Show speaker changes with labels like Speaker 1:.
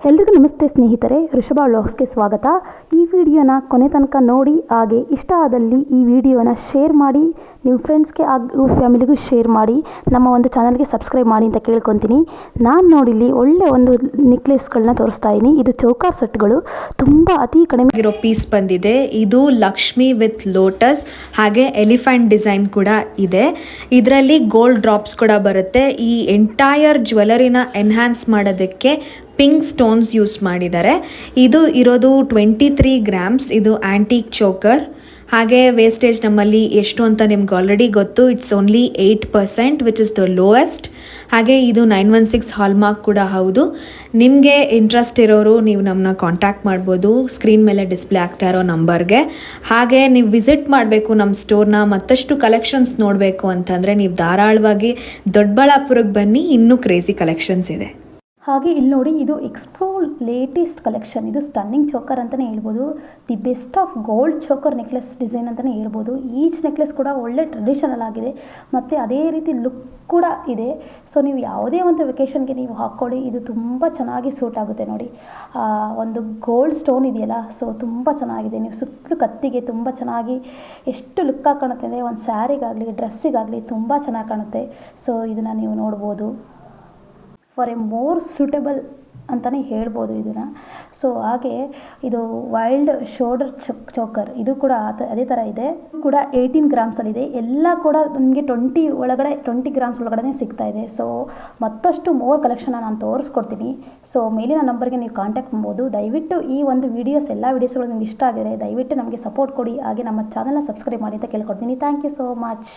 Speaker 1: ಎಲ್ರಿಗೂ ನಮಸ್ತೆ ಸ್ನೇಹಿತರೆ ಋಷಭ ವ್ಲಾಗ್ಸ್ಗೆ ಸ್ವಾಗತ. ಈ ವಿಡಿಯೋನ ಕೊನೆ ತನಕ ನೋಡಿ, ಹಾಗೆ ಇಷ್ಟ ಆದಲ್ಲಿ ಈ ವಿಡಿಯೋನ ಶೇರ್ ಮಾಡಿ ನಿಮ್ಮ ಫ್ರೆಂಡ್ಸ್ಗೆ ಹಾಗೂ ಫ್ಯಾಮಿಲಿಗೂ ಶೇರ್ ಮಾಡಿ, ನಮ್ಮ ಒಂದು ಚಾನಲ್ಗೆ ಸಬ್ಸ್ಕ್ರೈಬ್ ಮಾಡಿ ಅಂತ ಕೇಳ್ಕೊತೀನಿ. ನಾನು ನೋಡಿಲ್ಲಿ ಒಳ್ಳೆ ಒಂದು ನೆಕ್ಲೆಸ್ಗಳನ್ನ ತೋರಿಸ್ತಾ ಇದ್ದೀನಿ ಇದು ಚೌಕಾರ್ ಸೆಟ್ಗಳು. ತುಂಬ ಅತಿ ಕಡಿಮೆ
Speaker 2: ಇರೋ ಪೀಸ್ ಬಂದಿದೆ. ಇದು ಲಕ್ಷ್ಮಿ ವಿತ್ ಲೋಟಸ್, ಹಾಗೆ ಎಲಿಫೆಂಟ್ ಡಿಸೈನ್ ಕೂಡ ಇದೆ. ಇದರಲ್ಲಿ ಗೋಲ್ಡ್ ಡ್ರಾಪ್ಸ್ ಕೂಡ ಬರುತ್ತೆ. ಈ ಎಂಟೈರ್ ಜ್ಯುವೆಲರಿನ ಎನ್ಹ್ಯಾನ್ಸ್ ಮಾಡೋದಕ್ಕೆ ಪಿಂಕ್ ಸ್ಟೋನ್ಸ್ ಯೂಸ್ ಮಾಡಿದ್ದಾರೆ. ಇದು ಇರೋದು ಟ್ವೆಂಟಿ ತ್ರೀ ಗ್ರಾಮ್ಸ್ ಇದು ಆ್ಯಂಟಿಕ್ ಚೋಕರ್ ಹಾಗೆ ವೇಸ್ಟೇಜ್ ನಮ್ಮಲ್ಲಿ ಎಷ್ಟು ಅಂತ ನಿಮ್ಗೆ ಆಲ್ರೆಡಿ ಗೊತ್ತು. It's only eight percent which is the lowest ಹಾಗೆ ಇದು ನೈನ್ ಒನ್ ಸಿಕ್ಸ್ ಹಾಲ್ಮಾರ್ಕ್ ಕೂಡ ಹೌದು. ನಿಮಗೆ ಇಂಟ್ರೆಸ್ಟ್ ಇರೋರು ನೀವು ನಮ್ಮನ್ನ ಕಾಂಟ್ಯಾಕ್ಟ್ ಮಾಡ್ಬೋದು. ಸ್ಕ್ರೀನ್ ಮೇಲೆ ಡಿಸ್ಪ್ಲೇ ಆಗ್ತಾ ಇರೋ ನಂಬರ್ಗೆ ಹಾಗೆ ನೀವು ವಿಸಿಟ್ ಮಾಡಬೇಕು ನಮ್ಮ ಸ್ಟೋರ್ನ ಮತ್ತಷ್ಟು ಕಲೆಕ್ಷನ್ಸ್ ನೋಡಬೇಕು ಅಂತಂದರೆ ನೀವು ಧಾರಾಳವಾಗಿ ದೊಡ್ಡಬಳ್ಳಾಪುರಕ್ಕೆ ಬನ್ನಿ, ಇನ್ನೂ ಕ್ರೇಜಿ ಕಲೆಕ್ಷನ್ಸ್ ಇದೆ.
Speaker 1: ಹಾಗೆ ಇಲ್ಲಿ ನೋಡಿ, ಇದು ಎಕ್ಸ್ಪ್ರೋ ಲೇಟೆಸ್ಟ್ ಕಲೆಕ್ಷನ್ ಇದು ಸ್ಟನ್ನಿಂಗ್ ಚೋಕರ್ ಅಂತಲೇ ಹೇಳ್ಬೋದು. The best of gold choker necklace design ಅಂತಲೇ ಹೇಳ್ಬೋದು. ಈಚ್ ನೆಕ್ಲೆಸ್ ಕೂಡ ಒಳ್ಳೆ ಟ್ರೆಡಿಷನಲ್ ಆಗಿದೆ. ಮತ್ತು ಅದೇ ರೀತಿ ಲುಕ್ ಕೂಡ ಇದೆ. ಸೊ ನೀವು ಯಾವುದೇ ಒಂದು ವೆಕೇಷನ್ಗೆ ನೀವು ಹಾಕ್ಕೊಡಿ. ಇದು ತುಂಬ ಚೆನ್ನಾಗಿ ಸೂಟ್ ಆಗುತ್ತೆ ನೋಡಿ. ಒಂದು ಗೋಲ್ಡ್ ಸ್ಟೋನ್ ಇದೆಯಲ್ಲ ಸೊ ತುಂಬ ಚೆನ್ನಾಗಿದೆ. ನೀವು ಸುತ್ತಲೂ ಕತ್ತಿಗೆ ತುಂಬ ಚೆನ್ನಾಗಿ ಎಷ್ಟು ಲುಕ್ಕಾಗಿ ಕಾಣುತ್ತೆ ಅಂದರೆ, ಒಂದು ಸ್ಯಾರಿಗಾಗಲಿ ಡ್ರೆಸ್ಸಿಗಾಗಲಿ ತುಂಬ ಚೆನ್ನಾಗಿ ಕಾಣುತ್ತೆ. ಸೊ ಇದನ್ನು ನೀವು ನೋಡ್ಬೋದು. ಫಾರ್ ಎ ಮೋರ್ ಸೂಟಬಲ್ ಅಂತಲೇ ಹೇಳ್ಬೋದು ಇದನ್ನು. ಸೊ ಹಾಗೆ ಇದು ವೈಲ್ಡ್ ಶೋಲ್ಡರ್ ಚೊಕ್ ಚೋಕರ್ ಇದು ಕೂಡ ಅದೇ ಥರ ಇದೆ. ಇದು ಕೂಡ ಏಯ್ಟೀನ್ ಗ್ರಾಮ್ಸಲ್ಲಿದೆ ಎಲ್ಲ ಕೂಡ ನಿಮಗೆ ಟ್ವೆಂಟಿ ಒಳಗಡೆ ಟ್ವೆಂಟಿ ಗ್ರಾಮ್ಸ್ ಒಳಗಡೆ ಸಿಗ್ತಾ ಇದೆ. ಸೊ ಮತ್ತಷ್ಟು ಮೋರ್ ಕಲೆಕ್ಷನ್ ನಾನು ತೋರಿಸ್ಕೊಡ್ತೀನಿ. ಸೊ ಮೇಲಿನ ನಂಬರ್ಗೆ ನೀವು ಕಾಂಟ್ಯಾಕ್ಟ್ ಮಾಡ್ಬೋದು. ದಯವಿಟ್ಟು ಈ ಒಂದು ವೀಡಿಯೋಸ್ ಎಲ್ಲ ವೀಡಿಯೋಸ್ಗಳು ನಿಮ್ಗೆ ಇಷ್ಟ ಆಗಿದೆ ದಯವಿಟ್ಟು ನಮಗೆ ಸಪೋರ್ಟ್ ಕೊಡಿ. ಹಾಗೆ ನಮ್ಮ ಚಾನಲ್ನ ಸಬ್ಸ್ಕ್ರೈಬ್ ಮಾಡಿ ಅಂತ ಕೇಳ್ಕೊಡ್ತೀನಿ. Thank you so much